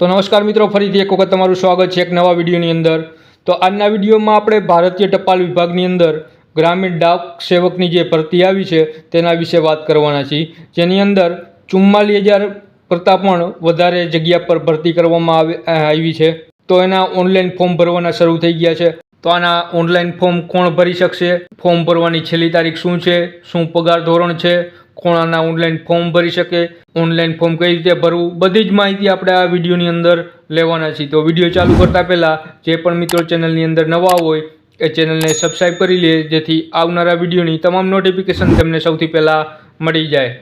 તો નમસ્કાર મિત્રો, ફરીથી એક વખત તમારું સ્વાગત છે એક નવા વિડીયોની અંદર. તો આજના વિડીયોમાં આપણે ભારતીય ટપાલ વિભાગની અંદર ગ્રામીણ ડાક સેવકની જે ભરતી આવી છે તેના વિશે વાત કરવાના છીએ. જેની અંદર ચુમ્માલીસ હજાર કરતાં પણ વધારે જગ્યા પર ભરતી કરવામાં આવે છે. તો એના ઓનલાઈન ફોર્મ ભરવાના શરૂ થઈ ગયા છે. તો આના ઓનલાઈન ફોર્મ કોણ ભરી શકશે? ફોર્મ ભરવાની છેલ્લી તારીખ શું છે? શું પગાર ધોરણ છે? કોણ આના ઓનલાઈન ફોર્મ ભરી શકે. ઓનલાઈન ફોર્મ કઈ રીતે ભરવું? બધી જ માહિતી આપણે આ વિડીયોની અંદર લેવાના છીએ. તો વીડિયો ચાલુ કરતાં પહેલાં જે પણ મિત્રો ચેનલની અંદર નવા હોય, એ ચેનલને સબસ્ક્રાઈબ કરી લે, જેથી આવનારા વિડીયોની તમામ નોટિફિકેશન તમને સૌથી પહેલાં મળી જાય.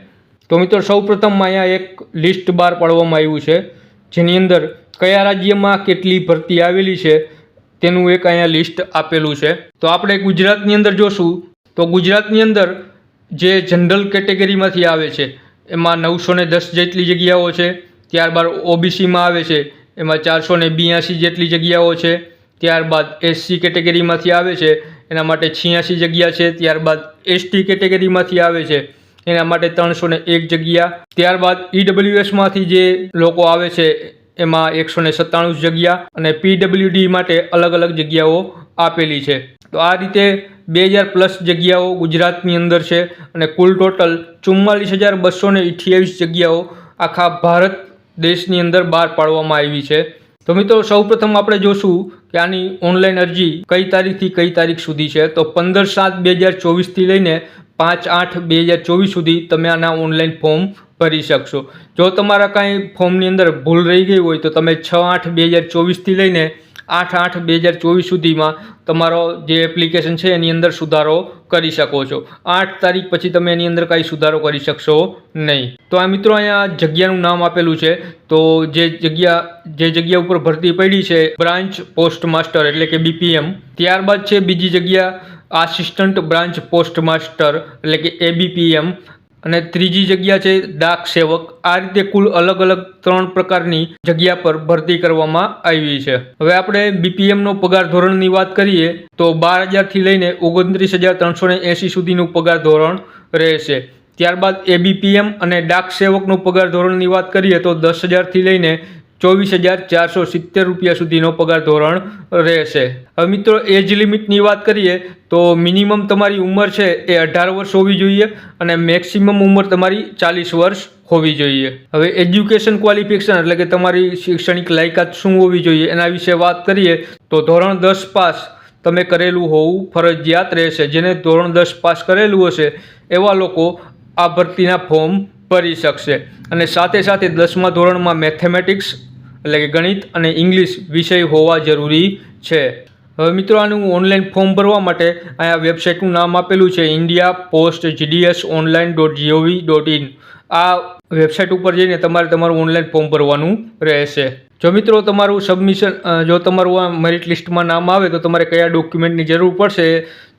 તો મિત્રો, સૌપ્રથમ અહીંયા એક લિસ્ટ બહાર પાડવામાં આવ્યું છે, જેની અંદર કયા રાજ્યમાં કેટલી ભરતી આવેલી છે, તેનું એક અહીંયા લિસ્ટ આપેલું છે. તો આપણે ગુજરાતની અંદર જોશું. તો ગુજરાતની અંદર જે જનરલ કેટેગરીમાંથી આવે છે, એમાં નવસો ને દસ જેટલી જગ્યાઓ છે, ત્યારબાદ ઓબીસીમાં આવે છે, એમાં ચારસો ને બ્યાસી જેટલી જગ્યાઓ છે, ત્યારબાદ એસસી કેટેગરીમાંથી આવે છે, એના માટે છ્યાસી જગ્યા છે, ત્યારબાદ એસટી કેટેગરીમાંથી આવે છે, એના માટે ત્રણસો ને એક જગ્યા, ત્યારબાદ ઈડબ્લ્યુએસમાંથી જે લોકો આવે છે, એમાં એકસો ને સત્તાણું જગ્યા અને પીડબ્લ્યુડી માટે અલગ અલગ જગ્યાઓ આપેલી છે. તો આ રીતે બે હજાર પ્લસ જગ્યાઓ ગુજરાતની અંદર છે અને કુલ ટોટલ ચુમ્માલીસ હજાર બસો ને જગ્યાઓ આખા ભારત દેશની અંદર બહાર પાડવામાં આવી છે. તો મિત્રો, સૌપ્રથમ આપણે જોશું કે આની ઓનલાઈન અરજી કઈ તારીખથી કઈ તારીખ સુધી છે. તો પંદર સાત બે હજાર ચોવીસથી લઈને પાંચ આઠ બે હજાર ચોવીસ સુધી તમે આના ઓનલાઈન ફોર્મ ભરી શકશો. જો તમારા કાંઈ ફોર્મની અંદર ભૂલ રહી ગઈ હોય તો તમે છ આઠ બે હજાર ચોવીસથી લઈને આઠ આઠ બે હજાર ચોવીસ સુધીમાં તમારો જે એપ્લિકેશન છે એની અંદર સુધારો કરી શકો છો. આઠ તારીખ પછી તમે એની અંદર કાંઈ સુધારો કરી શકશો નહીં. તો આ મિત્રો અહીંયા જગ્યાનું નામ આપેલું છે. તો જે જગ્યા જે જગ્યા ઉપર ભરતી પડી છે, બ્રાન્ચ પોસ્ટ માસ્ટર એટલે કે બીપીએમ ત્યારબાદ છે બીજી જગ્યા, આસિસ્ટન્ટ બ્રાન્ચ પોસ્ટ માસ્ટર એટલે કે એબીપીએમ અને ત્રીજી જગ્યા છે ડાક સેવક. આ રીતે કુલ અલગ અલગ ત્રણ પ્રકારની જગ્યા પર ભરતી કરવામાં આવી છે. હવે આપણે બીપીએમનો પગાર ધોરણની વાત કરીએ તો બાર હજારથી લઈને ઓગણત્રીસ હજાર ત્રણસો ને એંસી સુધીનું પગાર ધોરણ રહેશે. ત્યારબાદ એબીપીએમ અને ડાક સેવકનું પગાર ધોરણની વાત કરીએ તો દસ હજારથી લઈને ચોવીસ હજાર ચારસો સિત્તેર રૂપિયા સુધીનો પગાર ધોરણ રહેશે. હવે મિત્રો, એજ લિમિટની વાત કરીએ, તો મિનિમમ તમારી ઉંમર છે એ અઢાર વર્ષ હોવી જોઈએ અને મેક્સિમમ ઉંમર તમારી ચાલીસ વર્ષ હોવી જોઈએ. હવે એજ્યુકેશન ક્વોલિફિકેશન એટલે કે તમારી શૈક્ષણિક લાયકાત શું હોવી જોઈએ એના વિશે વાત કરીએ, તો ધોરણ દસ પાસ તમે કરેલું હોવું ફરજિયાત રહેશે. જેને ધોરણ દસ પાસ કરેલું હશે, એવા લોકો આ ભરતીના ફોર્મ ભરી શકશે. અને સાથે સાથે દસમા ધોરણમાં મેથેમેટિક્સ એટલે કે ગણિત અને ઇંગ્લિશ વિષય હોવા જરૂરી છે. હવે મિત્રો, આનું ઓનલાઈન ફોર્મ ભરવા માટે અહીંયા વેબસાઇટનું નામ આપેલું છે India Post GDS online dot GOV dot in આ વેબસાઇટ ઉપર જઈને તમારે તમારું ઓનલાઈન ફોર્મ ભરવાનું રહેશે. જો મિત્રો, તમારું સબમિશન જો તમારું આ મેરિટ લિસ્ટમાં નામ આવે તો તમારે કયા ડોક્યુમેન્ટની જરૂર પડશે,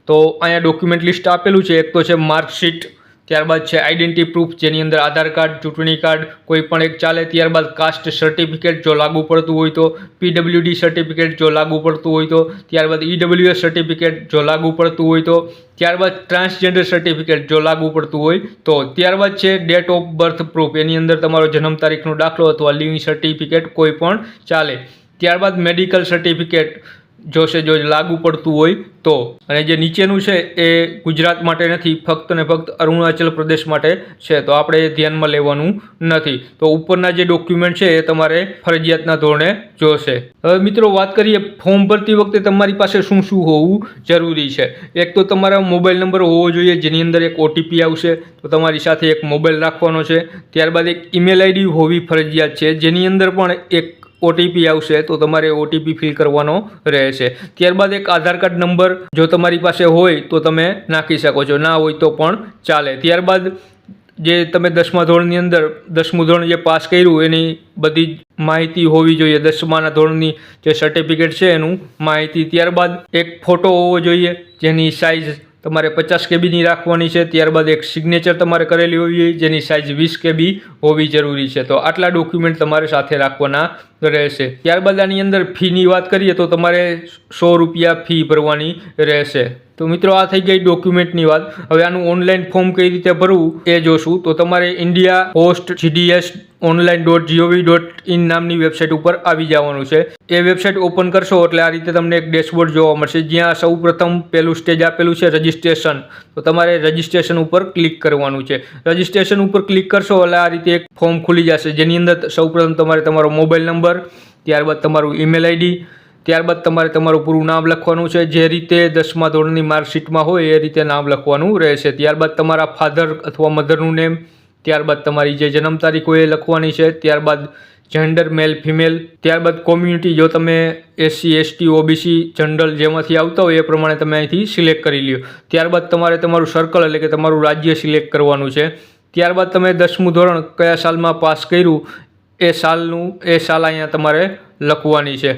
તો અહીંયા ડોક્યુમેન્ટ લિસ્ટ આપેલું છે. એક તો છે માર્કશીટ ત્યારબાદ છે આઈડેન્ટિટી પ્રૂફ જેની અંદર આધાર કાર્ડ, ચૂંટણી કાર્ડ, કોઈ પણ એક ચાલે, ત્યારબાદ કાસ્ટ સર્ટિફિકેટ જો લાગુ પડતું હોય તો પીડબ્લ્યુડી સર્ટિફિકેટ જો લાગુ પડતું હોય તો, ત્યારબાદ ઈડબ્લ્યુએસ સર્ટિફિકેટ જો લાગુ પડતું હોય તો, ત્યારબાદ ટ્રાન્સજેન્ડર સર્ટિફિકેટ જો લાગુ પડતું હોય તો, ત્યારબાદ છે ડેટ ઓફ બર્થ પ્રૂફ એની અંદર તમારો જન્મ તારીખનો દાખલો અથવા લિવિંગ સર્ટિફિકેટ કોઈ પણ ચાલે. ત્યારબાદ મેડિકલ સર્ટિફિકેટ જોશે જો લાગુ પડતું હોય તો. અને જે નીચેનું છે એ ગુજરાત માટે નથી, ફક્ત ને ફક્ત અરુણાચલ પ્રદેશ માટે છે. તો આપણે ધ્યાનમાં લેવાનું નથી. તો ઉપરના જે ડોક્યુમેન્ટ છે એ તમારે ફરજિયાતના ધોરણે જોશે. હવે મિત્રો વાત કરીએ ફોર્મ ભરતી વખતે તમારી પાસે શું શું હોવું જરૂરી છે? એક તો તમારા મોબાઈલ નંબર હોવો જોઈએ, જેની અંદર એક ઓટીપી આવશે, તો તમારી સાથે એક મોબાઈલ રાખવાનો છે. ત્યારબાદ એક ઈમેલ આઈડી હોવી ફરજિયાત છે, જેની અંદર પણ એક ઓટીપી આવશે તો તમારે ઓટીપી ફિલ કરવાનો રહેશે. ત્યારબાદ એક આધાર કાર્ડ નંબર જો તમારી પાસે હોય તો તમે નાખી શકો છો. ના હોય તો પણ ચાલે. ત્યારબાદ જે તમે દસમા ધોરણની અંદર, દસમું ધોરણ જે પાસ કર્યું, એની બધી જ માહિતી હોવી જોઈએ. દસમાના ધોરણની જે સર્ટિફિકેટ છે એનું માહિતી. ત્યારબાદ એક ફોટો હોવો જોઈએ જેની સાઇઝ તમારે પચાસ કેબીની રાખવાની છે, ત્યારબાદ એક સિગ્નેચર તમારે કરેલી હોવી જોઈએ, જેની સાઇઝ વીસ કેબી હોવી જરૂરી છે. તો આટલા ડોક્યુમેન્ટ તમારે સાથે રાખવાના રહેશે. ત્યારબાદ આની અંદર ફીની વાત કરીએ તો તમારે સો રૂપિયા ફી ભરવાની રહેશે. તો મિત્રો, આ થઈ ગઈ ડોક્યુમેન્ટની વાત. હવે આનું ઓનલાઈન ફોર્મ કઈ રીતે ભરવું એ જોશું. તો તમારે India Post GDS online dot GOV dot in નામની વેબસાઇટ ઉપર આવી જવાનું છે. એ વેબસાઇટ ઓપન કરશો એટલે આ રીતે તમને એક ડેશબોર્ડ જોવા મળશે. જ્યાં સૌ પ્રથમ પહેલું સ્ટેજ આપેલું છે રજિસ્ટ્રેશન તો તમારે રજિસ્ટ્રેશન ઉપર ક્લિક કરવાનું છે. રજિસ્ટ્રેશન ઉપર ક્લિક કરશો એટલે આ રીતે એક ફોર્મ ખુલી જશે. જેની અંદર સૌપ્રથમ તમારે તમારો મોબાઈલ નંબર ત્યારબાદ તમારું ઈમેલ આઈડી ત્યારબાદ તમારે તમારું પૂરું નામ લખવાનું છે. જે રીતે દસમા ધોરણની માર્કશીટમાં હોય એ રીતે નામ લખવાનું રહેશે. ત્યારબાદ તમારા ફાધર અથવા મધરનું નેમ ત્યારબાદ તમારી જે જન્મ તારીખ હોય એ લખવાની છે. ત્યારબાદ જેન્ડર મેલ ફિમેલ ત્યારબાદ કોમ્યુનિટી જો તમે એસસી એસટી ઓબીસી જનરલ જેમાંથી આવતા હોય એ પ્રમાણે તમે અહીંથી સિલેક્ટ કરી લ્યો. ત્યારબાદ તમારે તમારું સર્કલ એટલે કે તમારું રાજ્ય સિલેક્ટ કરવાનું છે. ત્યારબાદ તમે દસમું ધોરણ કયા સાલમાં પાસ કર્યું એ સાલનું, એ સાલ અહીંયા તમારે લખવાની છે.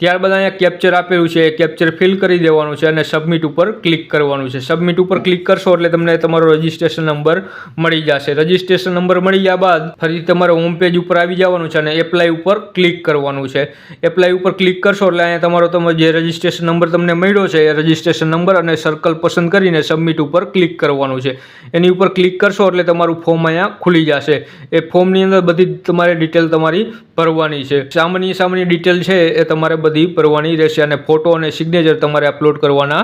ત્યારબાદ અહીંયા કેપ્ચર આપેલું છે એ કેપ્ચર ફિલ કરી દેવાનું છે અને સબમિટ ઉપર ક્લિક કરવાનું છે. સબમિટ ઉપર ક્લિક કરશો એટલે તમને તમારો રજિસ્ટ્રેશન નંબર મળી જશે. રજિસ્ટ્રેશન નંબર મળી ગયા બાદ ફરી તમારે હોમ પેજ ઉપર આવી જવાનું છે અને એપ્લાય ઉપર ક્લિક કરવાનું છે. એપ્લાય ઉપર ક્લિક કરશો એટલે અહીંયા તમારો તમે જે રજિસ્ટ્રેશન નંબર તમને મળ્યો છે, એ રજિસ્ટ્રેશન નંબર અને સર્કલ પસંદ કરીને સબમિટ ઉપર ક્લિક કરવાનું છે. એની ઉપર ક્લિક કરશો એટલે તમારું ફોર્મ અહીંયા ખુલી જશે. એ ફોર્મની અંદર બધી તમારે ડિટેલ તમારી ભરવાની છે. સામાન્ય સામાન્ય ડિટેલ છે એ તમારે બધી ભરવાની રહેશે અને ફોટો અને સિગ્નેચર તમારે અપલોડ કરવાના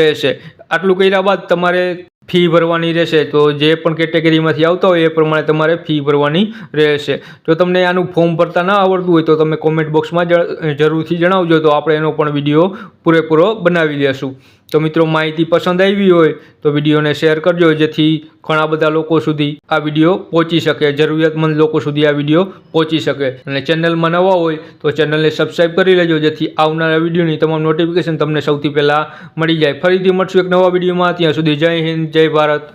રહેશે. આટલું કર્યા બાદ તમારે ફી ભરવાની રહેશે. તો જે પણ કેટેગરીમાંથી આવતા હોય એ પ્રમાણે તમારે ફી ભરવાની રહેશે. જો તમને આનું ફોર્મ ભરતા ના આવડતું હોય તો તમે કોમેન્ટ બોક્સમાં જરૂરથી જણાવજો. તો આપણે એનો પણ વીડિયો પૂરેપૂરો બનાવી દેશું. તો મિત્રો માહિતી પસંદ આવી હોય તો વિડીયોને શેર કરજો, જેથી ઘણા બધા લોકો સુધી આ વીડિયો પહોંચી શકે, જરૂરિયાતમંદ લોકો સુધી આ વીડિયો પહોંચી શકે. અને ચેનલમાં નવા હોય તો ચેનલને સબસ્ક્રાઈબ કરી લેજો, જેથી આવનારા વિડીયોની તમામ નોટિફિકેશન તમને સૌથી પહેલાં મળી જાય. ફરીથી મળશું એક નવા વિડીયોમાં. ત્યાં સુધી જય હિન્દ, જય ભારત.